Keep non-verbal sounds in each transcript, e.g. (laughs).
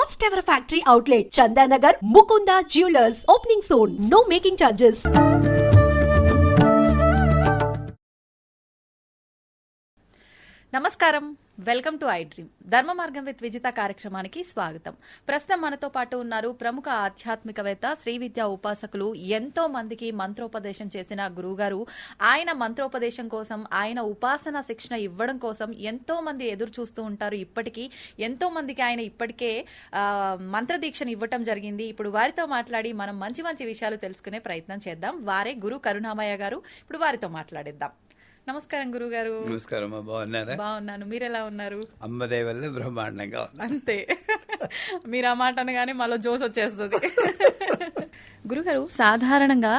first ever factory outlet, Chandanagar, Mukunda Jewelers, opening soon. No making charges. నమస్కారం welcome to I dream. ధర్మ మార్గం with Vijitha కార్యక్రమానికి స్వాగతం. ప్రస్తుతం మనతో పాటు ఉన్నారు ప్రముఖ ఆధ్యాత్మికవేత్త శ్రీ విద్యా ఉపాసకులు ఎంతో మందికి మంత్రోపదేశం చేసిన గురువుగారు. ఆయన మంత్రోపదేశం కోసం ఆయన ఉపాసన శిక్షణ ఇవ్వడం కోసం ఎంతో మంది ఎదురు చూస్తూ ఉంటారు ఇప్పటికీ. ఎంతో మందికి ఆయన ఇప్పటికే మంత్రదీక్షను ఇవ్వటం జరిగింది. ఇప్పుడు వారితో మాట్లాడి మనం మంచి మంచి విషయాలు తెలుసుకునే ప్రయత్నం చేద్దాం. వారే గురు కరుణామయ్య గారు. ఇప్పుడు వారితో మాట్లాడేద్దాం. నమస్కారం గురుగారు. నమస్కారం బాగున్నారా? బాగున్నాను. మీరు ఎలా ఉన్నారు? అమ్మదే వల్ల బ్రహ్మాండంగా అంతే. (laughs) మీరు ఆ మాట అనగానే మళ్ళీ జోస్ వచ్చేస్తుంది. (laughs) గురుగారు సాధారణంగా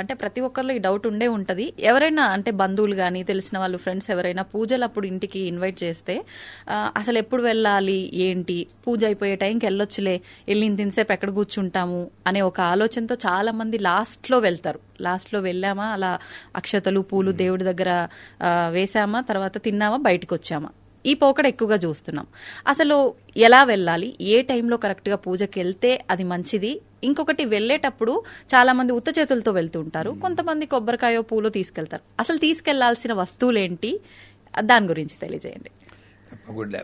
అంటే ప్రతి ఒక్కరిలో ఈ డౌట్ ఉండే ఉంటది. ఎవరైనా అంటే బంధువులు కానీ తెలిసిన వాళ్ళు ఫ్రెండ్స్ ఎవరైనా పూజలు అప్పుడు ఇంటికి ఇన్వైట్ చేస్తే అసలు ఎప్పుడు వెళ్ళాలి ఏంటి? పూజ అయిపోయే టైంకి వెళ్ళొచ్చులే వెళ్ళి ఇంతసేపు ఎక్కడ కూర్చుంటాము అనే ఒక ఆలోచనతో చాలా మంది లాస్ట్లో వెళ్తారు. లాస్ట్లో వెళ్ళామా అలా అక్షతలు పూలు దేవుడి దగ్గర వేసామా తర్వాత తిన్నామా బయటకు వచ్చామా? ఈ పోకడ ఎక్కువగా చూస్తున్నాం. అసలు ఎలా వెళ్ళాలి? ఏ టైంలో కరెక్ట్గా పూజకి వెళ్తే అది మంచిది? ఇంకొకటి వెళ్ళేటప్పుడు చాలా మంది ఉత్త చేతులతో వెళ్తూ ఉంటారు. కొంతమంది కొబ్బరికాయో పూలో తీసుకెళ్తారు. అసలు తీసుకెళ్ళాల్సిన వస్తువులేంటి? దాని గురించి తెలియజేయండి. తప్పకుండా.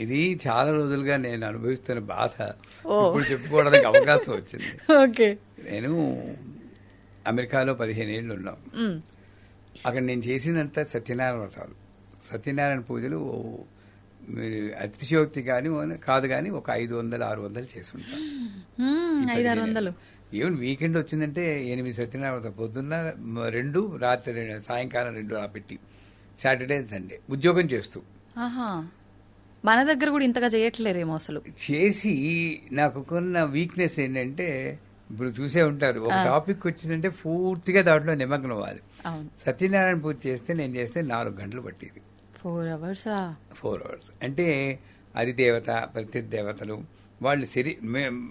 ఇది చాలా రోజులుగా నేను అనుభవిస్తున్న బాధ. ఇప్పుడు చెప్పుకోవడానికి అవకాశం వచ్చింది. ఓకే. నేను అమెరికాలో పదిహేను ఏళ్ళు ఉన్నాం. అక్కడ నేను చేసినంత సత్యనారాయణ వ్రతాలు. సత్యనారాయణ పూజలు మీరు అతిశయోక్తి కానీ కాదు కానీ ఒక ఐదు వందలు ఆరు వందలు చేసి ఉంటాం ఐదారు వందలు. ఈవెన్ వీకెండ్ వచ్చిందంటే ఎనిమిది సత్యనారాయణ పొద్దున్న రెండు రాత్రి సాయంకాలం రెండు అలా పెట్టి సాటర్డే సండే ఉద్యోగం చేస్తూ. మన దగ్గర కూడా ఇంతగా చేయట్లేరేమో అసలు. చేసి నాకు కొన్న వీక్నెస్ ఏంటంటే ఇప్పుడు చూసే ఉంటారు ఒక టాపిక్ వచ్చిందంటే పూర్తిగా దాంట్లో నిమగ్నం అవ్వాలి సత్యనారాయణ పూజ చేస్తే నేను చేస్తే నాలుగు గంటలు పట్టేది. ఫోర్ అవర్సా ఫోర్ అవర్స్ అంటే అది దేవత ప్రతి దేవతలు వాళ్ళు శరీ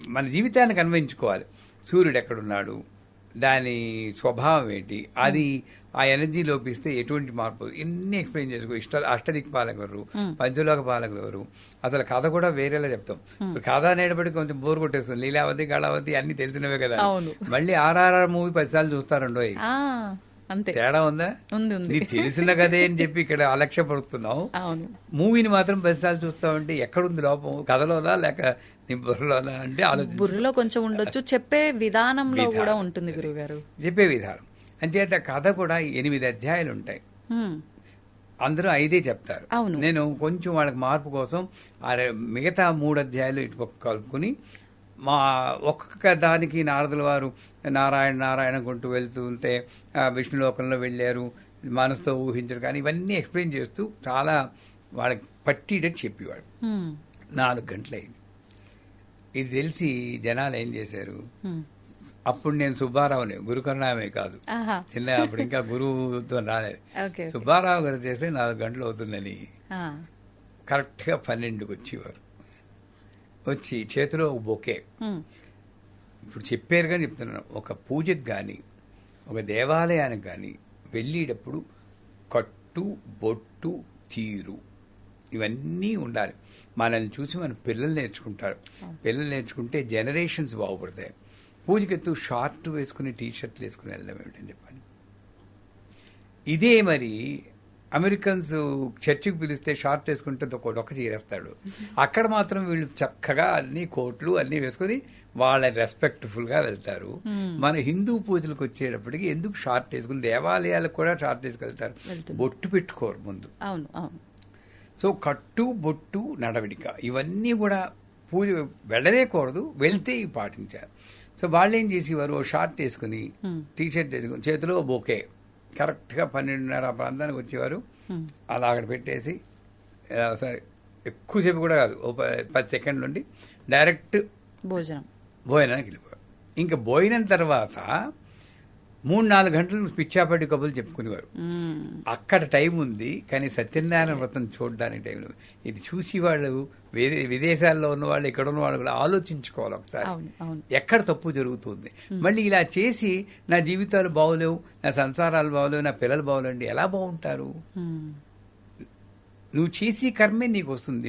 మన జీవితానికి అన్వయించుకోవాలి. సూర్యుడు ఎక్కడున్నాడు? దాని స్వభావం ఏంటి? అది ఆ ఎనర్జీ లోపిస్తే ఎటువంటి మార్పు? ఎన్ని ఎక్స్ప్లెయిన్ చేసుకో. ఇష్ట అష్టదిక్ పాలకులు ఎవరు పంచలోక పాలకులు ఎవరు? అసలు కథ కూడా వేరేలా చెప్తాం. ఇప్పుడు కథ అనేటప్పటికి కొంచెం బోర్ కొట్టేస్తుంది. లీలావతి కళావతి అన్ని తెలిసినవే కదా. మళ్ళీ ఆర్ఆర్ఆర్ మూవీ పదిసార్లు చూస్తారండోయ్. ఆ, అంతే. తేడా ఉందా? ఉంది ఉంది. తెలిసిన కదే అని చెప్పి ఇక్కడ అలక్ష్యపడుతున్నావు. అవును. మూవీని మాత్రం పదిసార్లు చూస్తామంటే ఎక్కడుంది లోపం? కథలోనా లేక నీ బుర్రలోనా అంటే ఆలోచించు. బుర్రలో కొంచెం ఉండొచ్చు. చెప్పే విధానంలో కూడా ఉంటుంది గురుగారు చెప్పే విధానం. అంచేత కథ కూడా ఎనిమిది అధ్యాయాలు ఉంటాయి. అందరూ ఐదే చెప్తారు. అవును. నేను కొంచెం వాళ్ళకి మార్పు కోసం మిగతా మూడు అధ్యాయాలు ఇటు పక్క కలుపుకుని మా ఒక్కొక్క దానికి నారదుల వారు నారాయణ నారాయణ కొంటూ వెళ్తూ ఉంటే విష్ణులోకంలో వెళ్ళారు మనసుతో ఊహించరు. కానీ ఇవన్నీ ఎక్స్ప్లెయిన్ చేస్తూ చాలా వాళ్ళకి పట్టిడని చెప్పేవాడు. నాలుగు గంటలైంది. ఇది తెలిసి జనాలు ఏం చేశారు. అప్పుడు నేను సుబ్బారావుని గురుకరుణామే కాదు. చిన్న అప్పుడు ఇంకా గురువుతో రాలేదు. (laughs) సుబ్బారావు గారు చేస్తే నాలుగు గంటలు అవుతుందని. కరెక్ట్గా పన్నెండుకి వచ్చేవారు వచ్చి చేతిలో ఒక బొకే. ఇప్పుడు చెప్పారుగా చెప్తున్నాను. ఒక పూజకు కానీ ఒక దేవాలయానికి కానీ వెళ్ళేటప్పుడు కట్టు బొట్టు తీరు ఇవన్నీ ఉండాలి. మనల్ని చూసి మన పిల్లలు నేర్చుకుంటారు. పిల్లలు నేర్చుకుంటే జనరేషన్స్ బాగుపడతాయి. పూజకెత్తు షార్ట్ వేసుకుని టీ షర్ట్లు వేసుకుని వెళ్ళడం ఏమిటని చెప్పండి. ఇదే మరి అమెరికన్స్ చర్చికి పిలిస్తే షార్ట్ వేసుకుంటే ఒక డొక్క చీరేస్తాడు. అక్కడ మాత్రం వీళ్ళు చక్కగా అన్ని కోట్లు అన్ని వేసుకుని వాళ్ళ రెస్పెక్ట్ఫుల్గా వెళ్తారు మన హిందూ పూజలకు వచ్చేటప్పటికి ఎందుకు షార్ట్ వేసుకుని దేవాలయాలకు కూడా షార్ట్ వేసుకెళ్తారు? బొట్టు పెట్టుకోరు ముందు. అవును అవును. సో కట్టు బొట్టు నడవడిక ఇవన్నీ కూడా పూజ వెళ్ళలేకూడదు వెళ్తే పాటించారు సో వాళ్ళు ఏం చేసేవారు? ఓ షార్ట్ వేసుకుని టీ షర్ట్ వేసుకుని చేతిలో బొకే కరెక్ట్గా పన్నెండున్నర ఆ ప్రాంతానికి వచ్చేవారు. అలా అక్కడ పెట్టేసి ఒకసారి ఎక్కువసేపు కూడా కాదు ఓ పది సెకండ్ నుండి డైరెక్ట్ భోజనం. భోజనానికి వెళ్ళిపోయారు. ఇంకా భోజనం తర్వాత మూడు నాలుగు గంటలు పిచ్చాపట్టి కబుర్లు చెప్పుకునేవారు. అక్కడ టైం ఉంది కానీ సత్యనారాయణ వ్రతం చూడడానికి టైం లేదు. ఇది చూసి వాళ్ళు వేరే విదేశాల్లో ఉన్న వాళ్ళు ఇక్కడ ఉన్న వాళ్ళు కూడా ఆలోచించుకోవాలి ఒకసారి. ఎక్కడ తప్పు జరుగుతుంది? మళ్ళీ ఇలా చేసి నా జీవితాలు బాగోలేవు నా సంసారాలు బాగోలేవు నా పిల్లలు బాగోలేవు అంటే ఎలా బాగుంటారు. నువ్వు చేసి కర్మే నీకు వస్తుంది.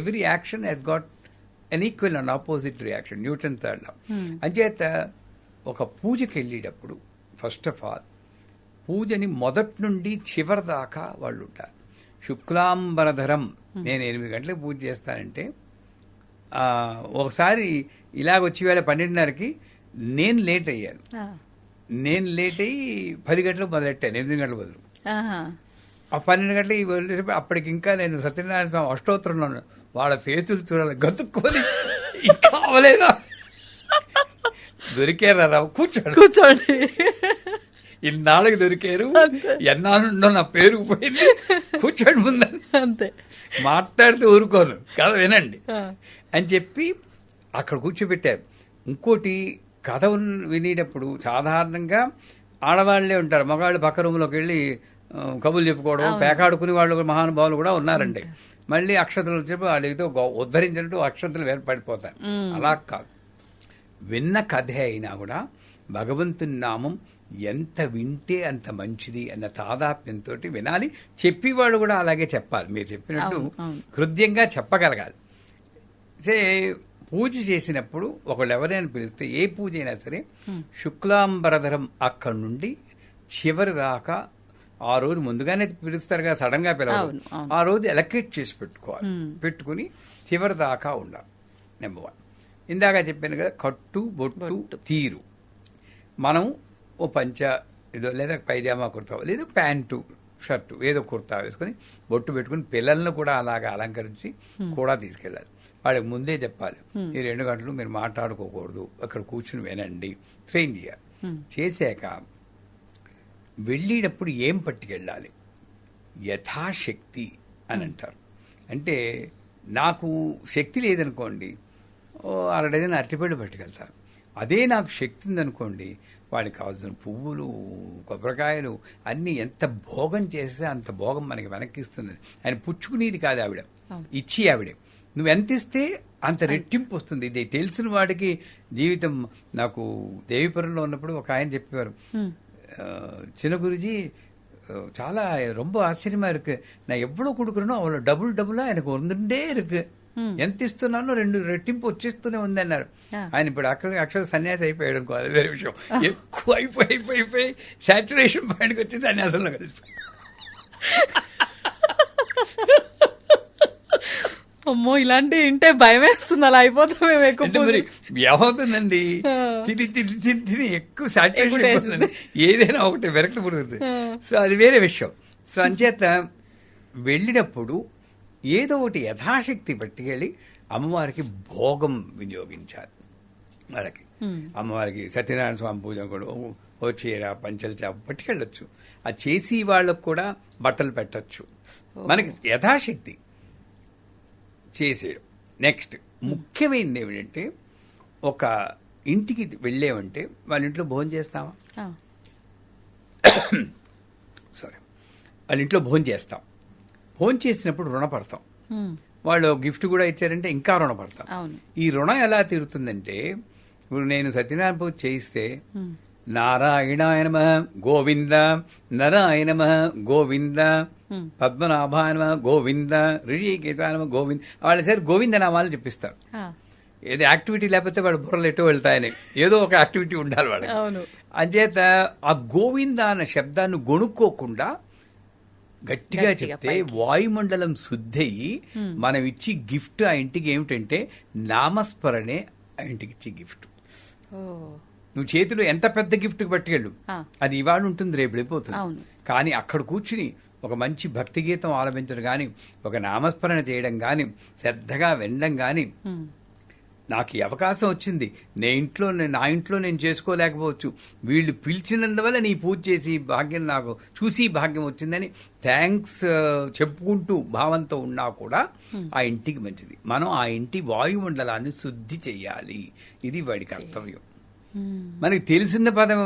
Every action has got an equal and opposite reaction Newton third law అంచేత ఒక పూజకి వెళ్ళేటప్పుడు ఫస్ట్ ఆఫ్ ఆల్ పూజని మొదటి నుండి చివరి దాకా వాళ్ళు ఉంటారు శుక్లాంబరధరం నేను ఎనిమిది గంటలకు పూజ చేస్తానంటే ఒకసారి ఇలాగ వచ్చి వేళ పన్నెండున్నరకి నేను లేట్ అయ్యాను. నేను లేట్ అయ్యి పది గంటలకు మొదలెట్టాను ఎనిమిది గంటల బదులు. ఆ పన్నెండు గంటలకి వెళ్ళేటప్పుడు అప్పటికి ఇంకా నేను సత్యనారాయణ స్వామి అష్టోత్తరంలో. వాళ్ళ ఫేసులు చూడాలి గతుక్కొని ఇంకా అవలేదా దొరికారా కూర్చోడు. కూర్చోండి. ఇన్నాళ్ళకి దొరికారు. ఎన్నాళ్ళుండో నా పేరు పోయింది. కూర్చోండి ముందని అంతే. మాట్లాడితే ఊరుకోను. కథ వినండి. అని చెప్పి అక్కడ కూర్చోబెట్టారు. ఇంకోటి కథ వినేటప్పుడు సాధారణంగా ఆడవాళ్ళే ఉంటారు. మగవాళ్ళు పక్క రూమ్లోకి వెళ్ళి ఆ, కబుర్లు చెప్పుకోవడం పేకాడుకునే వాళ్ళు మహానుభావులు కూడా ఉన్నారండి. మళ్ళీ అక్షతలు వచ్చినప్పుడు వాళ్ళతో ఉద్ధరించినట్టు అక్షతలు వేర్పడిపోతాయి అలా కాదు. విన్న కథ అయినా కూడా భగవంతుని నామం ఎంత వింటే అంత మంచిది అన్న తాదాప్యంతో వినాలి. చెప్పేవాళ్ళు కూడా అలాగే చెప్పాలి. మీరు చెప్పినట్టు. హృదయంగా చెప్పగలగాలి. సే పూజ చేసినప్పుడు ఒకళ్ళు ఎవరైనా పిలిస్తే ఏ పూజ అయినా సరే శుక్లాంబరధరం అక్కడి నుండి చివరి దాకా ఆ రోజు ముందుగానే పిలుస్తారు కదా సడన్గా పిలవరు. అవును. ఆ రోజు ఎలకేట్ చేసి పెట్టుకోవాలి. పెట్టుకుని చివరి దాకా ఉండాలి. నెంబర్ వన్ ఇందాక చెప్పాను కదా కట్టు బొట్టు తీరు. మనం ఓ పంచ ఏదో లేదా పైజామా కుర్తా లేదా ప్యాంటు షర్టు ఏదో కుర్తా వేసుకొని బొట్టు పెట్టుకుని పిల్లల్ని కూడా అలాగా అలంకరించి కూడా తీసుకెళ్ళాలి. వాళ్ళకి ముందే చెప్పాలి. ఈ రెండు గంటలు మీరు మాట్లాడుకోకూడదు. అక్కడ కూర్చుని వినండి. ట్రైన్ చేయాలి. చేశాక వెళ్ళేటప్పుడు ఏం పట్టుకెళ్ళాలి? యథాశక్తి అని అంటారు. అంటే నాకు శక్తి లేదనుకోండి అర డజన్ అరటిపళ్ళు పట్టుకెళ్తారు అదే నాకు శక్తి ఉందనుకోండి వాడికి కావాల్సిన పువ్వులు కొబ్బరికాయలు అన్నీ ఎంత భోగం చేస్తే అంత భోగం మనకి వెనక్కి ఇస్తుంది ఆయన పుచ్చుకునేది కాదు ఆవిడ. ఇచ్చి ఆవిడ. నువ్వు ఎంత ఇస్తే అంత రెట్టింపు వస్తుంది. ఇది తెలిసిన వాడికి జీవితం నాకు దేవిపురంలో ఉన్నప్పుడు ఒక ఆయన చెప్పేవారు. చిన్న గురుజీ చాలా రొంబ ఆశ్చర్యమా ఇరుకు నా ఎవ్వడో கொடுக்குறேனோ డబుల్ డబుల్ ఆయనకు எனக்கு வந்துட்டே ఎంత ఇస్తున్నానో రెండు రెట్టింపు వచ్చేస్తూనే ఉంది అన్నారు. ఆయన ఇప్పుడు అక్కడ అక్షర సన్యాసి అయిపోయాడు అనుకో అది వేరే విషయం. ఎక్కువ అయిపోయి అయిపోయి అయిపోయి సాచురేషన్ పాయింట్కి వచ్చి సన్యాసంలో కలిసిపోయి అమ్మో ఇలాంటి వింటే భయం వేస్తుంది అలా అయిపోతాం మేము ఎక్కువ మరి ఏమవుతుందండి? ఆ. తిని తిని తిని తిని ఎక్కువ సాటిస్ఫాక్షన్ ఎక్కువ అయిపోతుందండి ఏదైనా ఒకటి విరక్తి పుడుతుంది సో అది వేరే విషయం. సో అంచేత వెళ్ళినప్పుడు ఏదో ఒకటి యథాశక్తి పట్టుకెళ్ళి అమ్మవారికి భోగం వినియోగించాలి. వాళ్ళకి. అమ్మవారికి సత్యనారాయణ స్వామి పూజ కూడా ఓ- చీర పంచల చేప పట్టుకెళ్ళొచ్చు ఆ చేసి వాళ్ళకు కూడా బట్టలు పెట్టొచ్చు. మనకి యథాశక్తి చేసేయడం. నెక్స్ట్ ముఖ్యమైనది ఏమిటంటే ఒక ఇంటికి వెళ్ళేవంటే వాళ్ళ ఇంట్లో భోజనం చేస్తామా? ఆ. (coughs) సారీ వాళ్ళ ఇంట్లో భోజనం చేస్తాం. భోజనం చేసినప్పుడు రుణపడతాం. వాళ్ళు గిఫ్ట్ కూడా ఇచ్చారంటే ఇంకా రుణపడతాం. ఈ రుణం ఎలా తీరుతుందంటే ఇప్పుడు నేను సత్యనారాయణ పూజ చేయిస్తే నారాయణాయ నమ గోవింద నారాయణ నమ గోవింద పద్మనాభాయ నమ గోవింద ఋషికేతాయ నమ గోవింద వాళ్ళ సరే గోవింద నామాలు చెప్పిస్తారు. ఏదో యాక్టివిటీ లేకపోతే వాడు బుర్రలు ఎటో వెళ్తాయని ఏదో ఒక యాక్టివిటీ ఉండాలి అవును. అంచేత ఆ గోవింద అన్న శబ్దాన్ని గొనుక్కోకుండా గట్టిగా చెప్తే వాయుమండలం శుద్ధయి మనం ఇచ్చి గిఫ్ట్ ఆ ఇంటికి ఏమిటంటే నామస్మరణే ఆ ఇంటికి ఇచ్చే గిఫ్ట్ నువ్వు చేతిలో ఎంత పెద్ద గిఫ్ట్ పట్టుకెళ్ళు. అది ఇవాళ ఉంటుంది రేపు వెళ్ళిపోతుంది. కానీ అక్కడ కూర్చుని ఒక మంచి భక్తి గీతం ఆలపించడం గాని ఒక నామస్మరణ చేయడం గాని శ్రద్ధగా వినడం గాని ఉమ్. నాకు ఈ అవకాశం వచ్చింది. నే ఇంట్లో నే- నా ఇంట్లో నేను చేసుకోలేకపోవచ్చు. వీళ్ళు పిలిచినందువల్ల నీ పూజ చేసి భాగ్యం నాకు చూసి భాగ్యం వచ్చిందని థ్యాంక్స్ చెప్పుకుంటూ భావంతో ఉన్నా కూడా ఆ ఇంటికి మంచిది. మనం ఆ ఇంటి వాయుమండలాన్ని శుద్ధి చెయ్యాలి ఇది వాడి కర్తవ్యం. మనకి తెలిసిన పదం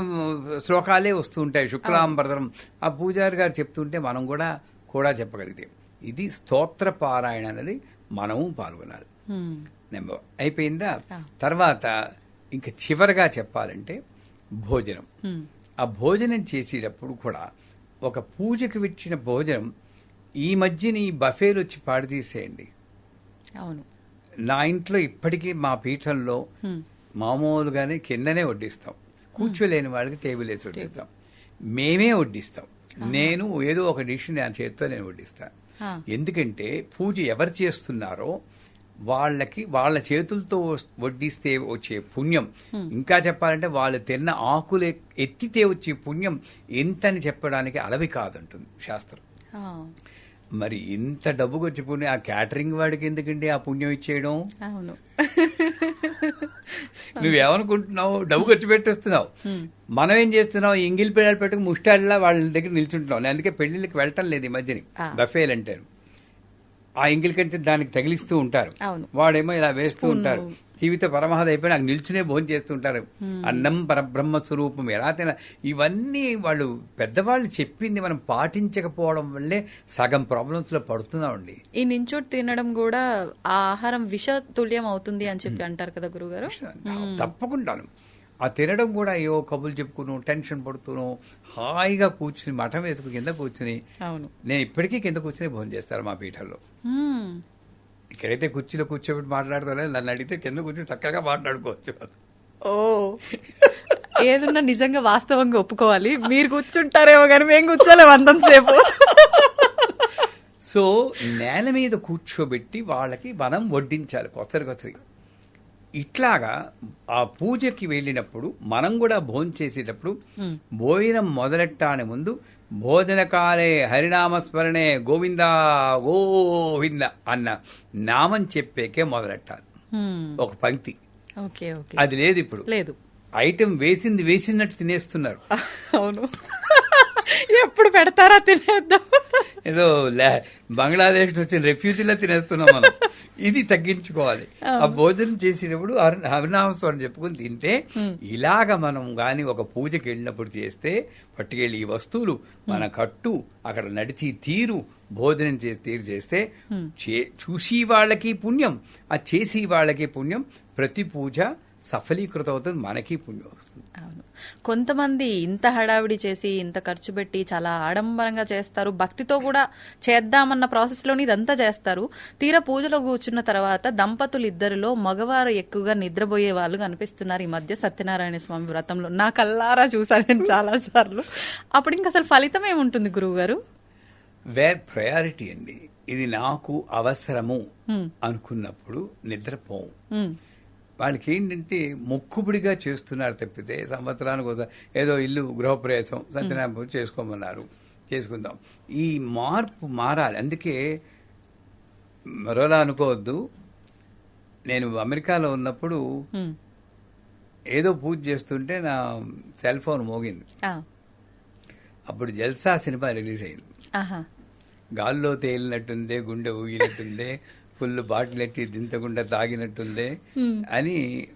శ్లోకాలే వస్తూ ఉంటాయి. శుక్లాంబరధరం. ఆ పూజారి గారు చెప్తుంటే మనం కూడా కూడా చెప్పగలిగితే. ఇది స్తోత్ర పారాయణ అనేది మనము పాల్గొనాలి. నెంబర్ అయిపోయిందా. తర్వాత ఇంకా చివరగా చెప్పాలంటే భోజనం. ఆ భోజనం చేసేటప్పుడు కూడా ఒక పూజకు ఇచ్చిన భోజనం ఈ మధ్యన ఈ బఫేలు వచ్చి పాడు తీసేయండి అవును. నా ఇంట్లో ఇప్పటికీ మా పీఠంలో మామూలుగానే కిందనే వడ్డిస్తాం. కూర్చోలేని వాళ్ళకి టేబుల్ వేసి వడ్డిస్తాం. మేమే వడ్డిస్తాం. నేను ఏదో ఒక డిష్ నా చేతితో నేను వడ్డిస్తాను. ఎందుకంటే పూజ ఎవరు చేస్తున్నారో వాళ్ళకి వాళ్ళ చేతులతో వడ్డిస్తే వచ్చే పుణ్యం. ఇంకా చెప్పాలంటే వాళ్ళు తిన్న ఆకులు ఎత్తితే వచ్చే పుణ్యం ఎంతని చెప్పడానికి అలవి కాదంటుంది శాస్త్రం. మరి ఇంత డబ్బు ఖర్చు పుణ్యం ఆ క్యాటరింగ్ వాడికి ఎందుకండి ఆ పుణ్యం ఇచ్చేయడం? అవును. నువ్వేమనుకుంటున్నావు? డబ్బు ఖర్చు పెట్టేస్తున్నావు మనం ఏం చేస్తున్నావు ఇంగిల్ పిల్లలు పెట్టుకుని ముష్టాడిలా వాళ్ళ దగ్గర నిల్చుంటున్నాం. నేను అందుకే పెళ్ళిళ్ళకి వెళ్ళటం లేదు ఈ మధ్యని. బఫేలు అంటారు ఆ ఇంగిల్ కంటే దానికి తగిలిస్తూ ఉంటారు. వాడేమో ఇలా వేస్తూ ఉంటారు. జీవిత పరమహద అయిపోయి నాకు నిల్చునే భోజనం చేస్తూ ఉంటారు. అన్నం పరబ్రహ్మ స్వరూపం ఎలా తిన ఇవన్నీ వాళ్ళు పెద్దవాళ్ళు చెప్పింది మనం పాటించకపోవడం వల్లే సగం ప్రాబ్లమ్స్లో పడుతున్నామండి. ఈ నించోటి తినడం కూడా ఆ ఆహారం విష తుల్యం అవుతుంది అని చెప్పి అంటారు కదా గురుగారు? తప్పకుండాను ఆ తినడం కూడా అయ్యో కబుర్లు చెప్పుకును టెన్షన్ పడుతును హాయిగా కూర్చుని మఠం వేసుకుని కింద కూర్చుని. అవును. నేను ఇప్పటికీ కింద కూర్చుని భోజనం చేస్తారు మా పీఠంలో. ఇక్కడైతే కుర్చీలో కూర్చోబెట్టి మాట్లాడతారో నన్ను అడిగితే కింద కూర్చొని చక్కగా మాట్లాడుకోవచ్చు ఓ. ఏదన్నా నిజంగా వాస్తవంగా ఒప్పుకోవాలి. మీరు కూర్చుంటారేమో కానీ మేము కూర్చోలేము అంతంతసేపు సో నేల మీద కూర్చోబెట్టి వాళ్ళకి మనం వడ్డించాలి కొత్తరి కొత్తరి ఇట్లాగా ఆ పూజకి వెళ్ళినప్పుడు మనం కూడా భోజనం చేసేటప్పుడు భోజనం మొదలెట్టాని ముందు భోజనకాలే హరినామస్మరణే గోవింద గోవింద అన్న నామం చెప్పేకే మొదలెట్టాలి. ఒక పంక్తి. Okay okay. అది లేదు ఇప్పుడు. లేదు. ఐటెం వేసింది వేసినట్టు తినేస్తున్నారు. అవును. ఎప్పుడు పెడతారా తినేద్దాం? ఏదో లే- బంగ్లాదేశ్ నుంచి వచ్చిన రెఫ్యూజీలా తినేస్తున్నాం మనం. ఇది తగ్గించుకోవాలి. ఆ. భోజనం చేసేటప్పుడు హరి- హరినామస్వరం చెప్పుకుని తింటే ఇలాగ మనం గాని ఒక పూజకి వెళ్ళినప్పుడు చేస్తే పట్టుకెళ్ళి ఈ వస్తువులు మన కట్టు అక్కడ నడిచి తీరు భోజనం చేసి తీరు చేస్తే చే- చూసి వాళ్ళకి పుణ్యం. ఆ చేసి వాళ్ళకి పుణ్యం. ప్రతి పూజ సఫలీకృతం అవుతుంది మనకి పుణ్యం వస్తుంది అవును. కొంతమంది ఇంత హడావిడి చేసి ఇంత ఖర్చు పెట్టి చాలా ఆడంబరంగా చేస్తారు. భక్తితో కూడా చేద్దామన్న ప్రాసెస్లోని ఇదంతా చేస్తారు. తీరా పూజలో కూర్చున్న తర్వాత దంపతులు ఇద్దరిలో మగవారు ఎక్కువగా నిద్రపోయే వాళ్ళు కనిపిస్తున్నారు. ఈ మధ్య సత్యనారాయణ స్వామి వ్రతంలో. నా కల్లారా చూసాను నేను చాలా సార్లు అప్పుడు ఇంకా అసలు ఫలితం ఏముంటుంది గురువు గారు వేర్ ప్రయారిటీ అండి. ఇది నాకు అవసరము అనుకున్నప్పుడు నిద్రపోం. వాళ్ళకి ఏంటంటే మొక్కుబడిగా చేస్తున్నారు తప్పితే సంవత్సరానికి ఏదో ఇల్లు గృహప్రవేశం సత్యనారాయణ చేసుకోమన్నారు. చేసుకుందాం. ఈ మార్పు మారాలి. అందుకే మరోలా అనుకోవద్దు. నేను అమెరికాలో ఉన్నప్పుడు ఏదో పూజ చేస్తుంటే నా సెల్ ఫోన్ మోగింది. అప్పుడు జల్సా సినిమా రిలీజ్ అయింది. గాల్లో తేలినట్టుందే గుండె ఊగినట్టుందే ఫుల్ బాటిల్ ఎట్టి దింతకుండా తాగినట్టుందే అని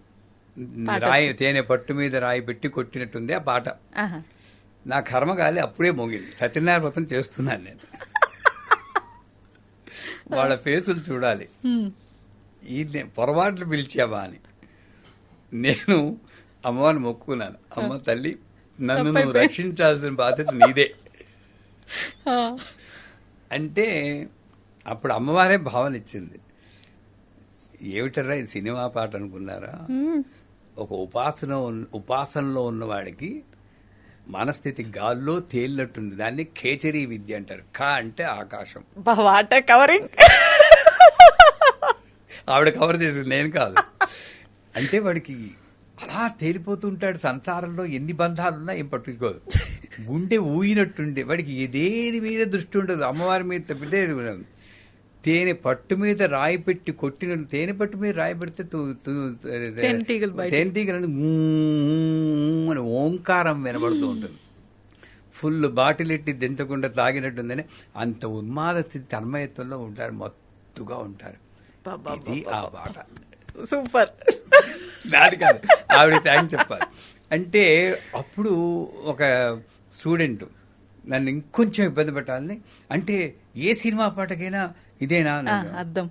రాయి తేనె పట్టు మీద రాయి పెట్టి కొట్టినట్టుంది ఆ పాట. నా కర్మగాలి అప్పుడే మోగింది. సత్యనారాయణ వ్రతం చేస్తున్నాను నేను. (laughs) వాళ్ళ ఫేసులు చూడాలి. ఈ పొరపాట్లు పిలిచావా అని. నేను అమ్మవారిని మొక్కుకున్నాను. అమ్మ తల్లి నన్ను నువ్వు రక్షించాల్సిన బాధ్యత నీదే. అంటే అప్పుడు అమ్మవారే భావన ఇచ్చింది. ఏమిటరా ఇది సినిమా పాట అనుకున్నారా? ఒక ఉపాసన ఉన్న- ఉపాసనలో ఉన్నవాడికి మనస్థితి గాల్లో తేలినట్టుంది. దాన్ని ఖేచరీ విద్య అంటారు. కా అంటే ఆకాశం. బా, వాటర్ కవరింగ్ ఆవిడ కవర్ చేసింది. నేను కాదు. అంటే వాడికి అలా తేలిపోతుంటాడు సంసారంలో. ఎన్ని బంధాలున్నా ఏం పట్టించుకోదు. గుండె ఊగినట్టుండే. వాడికి దేని మీద దృష్టి ఉండదు. అమ్మవారి మీద తప్పితే తేనె పట్టు మీద రాయి పెట్టి కొట్టిన తేనె పట్టు మీద రాయి పెడితే తేనెటీగలు అని ఓంకారం వినబడుతూ ఉంటుంది. ఫుల్ బాటిల్ ఎట్టి దించకుండా తాగినట్టుందని అంత ఉన్మాద స్థితి తన్మయత్వంలో ఉంటారు మత్తుగా ఉంటారు. ఇది ఆ పాట సూపర్. నాది కాదు ఆవిడ థ్యాంక్స్ చెప్పాలి. అంటే అప్పుడు ఒక స్టూడెంట్ నన్ను ఇంకొంచెం ఇబ్బంది పెట్టాలని అంటే ఏ సినిమా పాటకైనా ఇదేనా. అర్థం.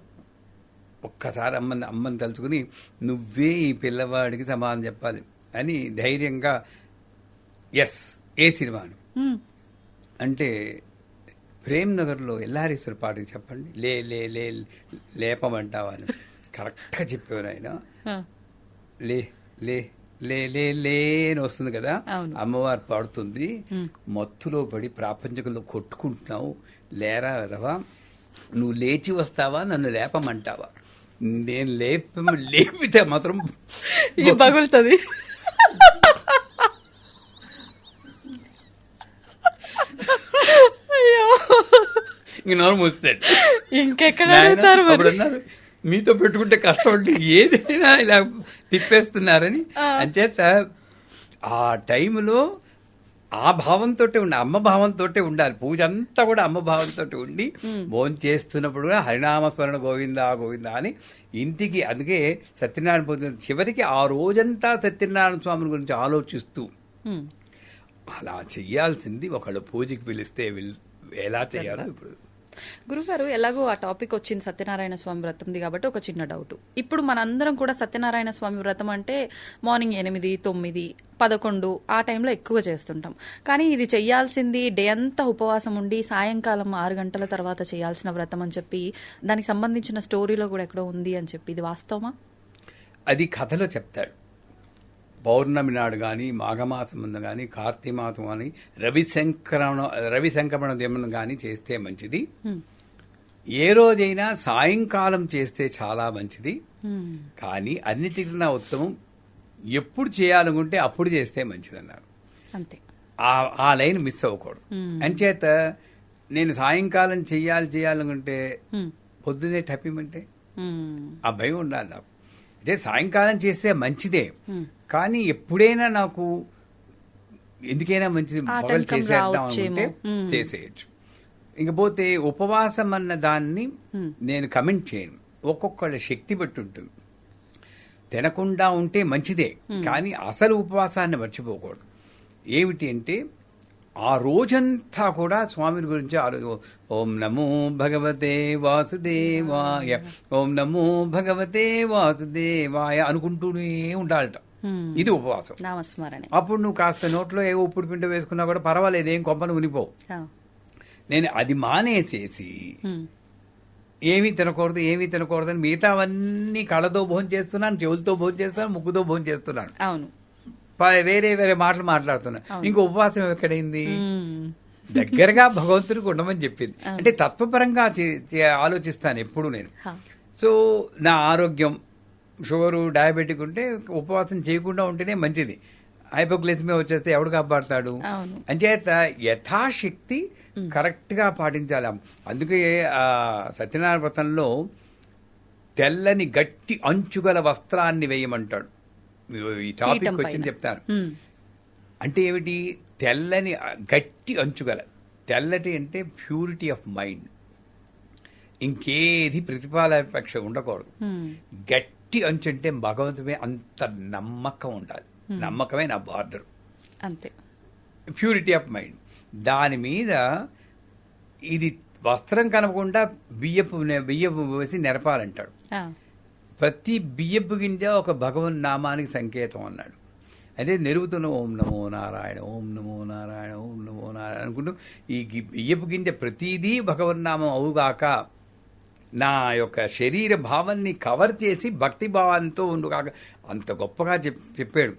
ఒక్కసారి అమ్మని అమ్మని తలుచుకుని నువ్వే ఈ పిల్లవాడికి సమాధానం చెప్పాలి అని ధైర్యంగా ఎస్ ఏ సినిమాను. అంటే ప్రేమ్ నగర్లో ఎల్లారీశ్వర పాటకి చెప్పండి. లే లే లే లేపమంటావా అని. కరెక్ట్గా చెప్పారు ఆయన. లే లే లే లే లే అని వస్తుంది కదా. అమ్మవారు పాడుతుంది. మత్తులో పడి ప్రాపంచకంలో కొట్టుకుంటున్నావు. లేరా రవా నువ్వు లేచి వస్తావా నన్ను లేపమంటావా? నేను లేప లేపితే మాత్రం పగులుతుంది. నోరు మూస్తాడు ఇంకెక్కడ అన్నారు మీతో పెట్టుకుంటే కష్టం అంటే ఏదైనా ఇలా తిప్పేస్తున్నారని. అంచేత ఆ టైంలో ఆ భావంతో ఉండాలి అమ్మ భావంతో ఉండాలి. పూజ అంతా కూడా అమ్మ భావంతో ఉండి భోజనం చేస్తున్నప్పుడు కూడా హరినామస్మరణ గోవింద గోవింద అని ఇంటికి అందుకే సత్యనారాయణ పూజ చివరికి ఆ రోజంతా సత్యనారాయణ స్వామి గురించి ఆలోచిస్తూ. అలా చెయ్యాల్సింది ఒకళ్ళు పూజకి పిలిస్తే ఎలా చేయాలో ఇప్పుడు. గురుగారు ఎలాగో ఆ టాపిక్ వచ్చింది సత్యనారాయణ స్వామి వ్రతంది కాబట్టి ఒక చిన్న డౌట్. ఇప్పుడు మనందరం కూడా సత్యనారాయణ స్వామి వ్రతం అంటే మార్నింగ్ ఎనిమిది తొమ్మిది పదకొండు ఆ టైంలో ఎక్కువ చేస్తుంటాం. కానీ ఇది చేయాల్సింది డే అంతా ఉపవాసం ఉండి సాయంకాలం ఆరు గంటల తర్వాత చేయాల్సిన వ్రతం అని చెప్పి దానికి సంబంధించిన స్టోరీలో కూడా ఎక్కడో ఉంది అని చెప్పి ఇది వాస్తవమా? అది కథలో చెప్తాడు. పౌర్ణమి నాడు కానీ మాఘమాసం ముందు కానీ కార్తీక మాసం కానీ రవి సంక్రమణ రవి సంక్రమణ దినం కానీ చేస్తే మంచిది. ఏ రోజైనా సాయంకాలం చేస్తే చాలా మంచిది. కానీ అన్నిటికన్నా ఉత్తమం ఎప్పుడు చేయాలనుకుంటే అప్పుడు చేస్తే మంచిది అన్నారు అంతే ఆ లైన్ మిస్ అవ్వకూడదు అంచేత నేను సాయంకాలం చెయ్యాలి చేయాలనుకుంటే. పొద్దునే టప్పిమంటే హ్మ్. ఆ భయం ఉండాలి నాకు అంటే సాయంకాలం చేస్తే మంచిదే. కానీ ఎప్పుడైనా నాకు ఎందుకైనా మంచిది ఆటంకం చేసేద్దాం. అనుకుంటే Hmm. చేసేయచ్చు ఇంకపోతే ఉపవాసం అన్న దాన్ని. నేను కమెంట్ చేయను ఒక్కొక్కళ్ళ శక్తి బట్టి ఉంటుంది తినకుండా ఉంటే మంచిదే కానీ అసలు ఉపవాసాన్ని మర్చిపోకూడదు ఏమిటి అంటే ఆ రోజంతా కూడా స్వామి గురించి ఆలోచన ఓం నమో భగవతే వాసుదేవాయ ఓం నమో భగవతే వాసుదేవాయ అనుకుంటూనే ఉండాలట. ఇది ఉపవాసం నామస్మరణే అప్పుడు నువ్వు కాస్త నోట్లో ఏ ఉప్పుడు పిండి వేసుకున్నా కూడా పర్వాలేదు ఏం కొంపను ఉనిపోవు ఆ. నేను అది మానేసేసి. ఏమీ తినకూడదు ఏమీ తినకూడదు అని మిగతావన్నీ కళ్ళతో భోజనం చేస్తున్నాను చెవులతో భోజనం చేస్తున్నాను ముక్కుతో భోజనం చేస్తున్నాను అవును వేరే వేరే మాటలు మాట్లాడుతున్నాను ఇంకో ఉపవాసం ఎక్కడైంది. దగ్గరగా భగవంతుడికి ఉండమని చెప్పింది. అంటే తత్వపరంగా ఆలోచిస్తాను ఎప్పుడు నేను. సో నా ఆరోగ్యం షుగరు డయాబెటిక్ ఉంటే ఉపవాసం చేయకుండా ఉంటేనే మంచిది. హైపోగ్లైసిమియా వచ్చేస్తే ఎవడు కాపాడతాడు. అంచేత యథాశక్తి కరెక్ట్గా పాటించాలి. అందుకే ఆ సత్యనారాయణ వ్రతంలో తెల్లని గట్టి అంచుగల వస్త్రాన్ని వేయమంటాడు. ఈ టాపిక్ వచ్చింది. చెప్తాను. అంటే ఏమిటి? తెల్లని గట్టి అంచుగల తెల్లటి అంటే ప్యూరిటీ ఆఫ్ మైండ్ ఇంకేది ప్రతిఫలాపేక్ష ఉండకూడదు. గట్టి అంచు అంటే భగవంతుమే అంత నమ్మకం ఉండాలి. నమ్మకమే నా బార్డర్ అంతే. ప్యూరిటీ ఆఫ్ మైండ్ దాని మీద ఇది వస్త్రం కనపకుండా బియ్యపు బియ్యపు వేసి నెరపాలంటాడు. ప్రతి బియ్యపు గింజ ఒక భగవన్ నామానికి సంకేతం అన్నాడు. అదే నెరుగుతున్న ఓం నమో నారాయణ ఓం నమో నారాయణ ఓం నమో నారాయణ అనుకుంటూ ఈ బియ్యపు గింజ ప్రతిదీ భగవన్నామం అవుగాక నా యొక్క శరీర భావాన్ని కవర్ చేసి భక్తి భావంతో ఉండుగాక అంత గొప్పగా చెప్ చెప్పాడు.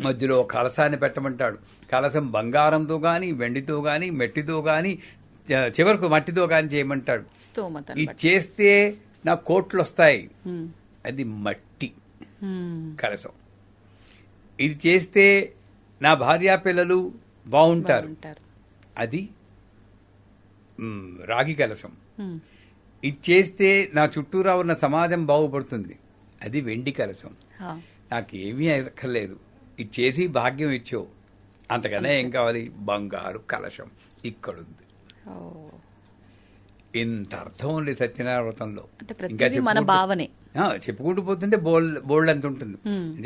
మధ్యలో కలసాన్ని పెట్టమంటాడు. కలసం బంగారంతో గాని వెండితో గాని మెట్టితో చ- చివరకు మట్టితో గాని చేయమంటాడు. ఇది చేస్తే నాకు కోట్లు వస్తాయి. అది మట్టి. కలసం ఇది చేస్తే నా భార్యా పిల్లలు బాగుంటారు. అది రాగి కలసం. ఇది చేస్తే నా చుట్టూరా ఉన్న సమాజం బాగుపడుతుంది. అది వెండి కలసం. నాకు ఏమీ అక్కర్లేదు. ఇది చేసి భాగ్యం ఇచ్చావు. అంతకన్నా ఏం కావాలి? బంగారు కలశం. ఇక్కడుంది. ఇంత అర్థం ఉంది సత్యనారాయణ ఇంకా మన భావనే. చెప్పుకుంటూ పోతుంటే బోల్డ్ బోల్డ్ అంత ఉంటుంది.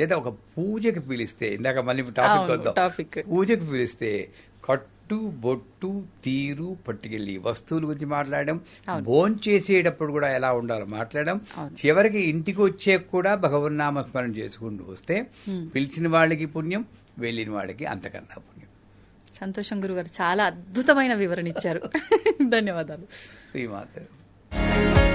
అంటే ఒక పూజకి పిలిస్తే ఇందాక మళ్ళీ టాపిక్ వద్దాం. పూజకి పిలిస్తే కట్టు బొట్టు తీరు పట్టుకెళ్ళి వస్తువుల గురించి మాట్లాడడం. భోంచేసేటప్పుడు చేసేటప్పుడు కూడా ఎలా ఉండాలో మాట్లాడడం. చివరికి ఇంటికి వచ్చే కూడా భగవన్నామ స్మరణ చేసుకుంటూ వస్తే పిలిచిన వాళ్ళకి పుణ్యం వెళ్ళిన వాళ్ళకి అంతకన్నా పుణ్యం సంతోషం గురుగారు చాలా అద్భుతమైన వివరణ ఇచ్చారు (laughs) ధన్యవాదాలు श्री माता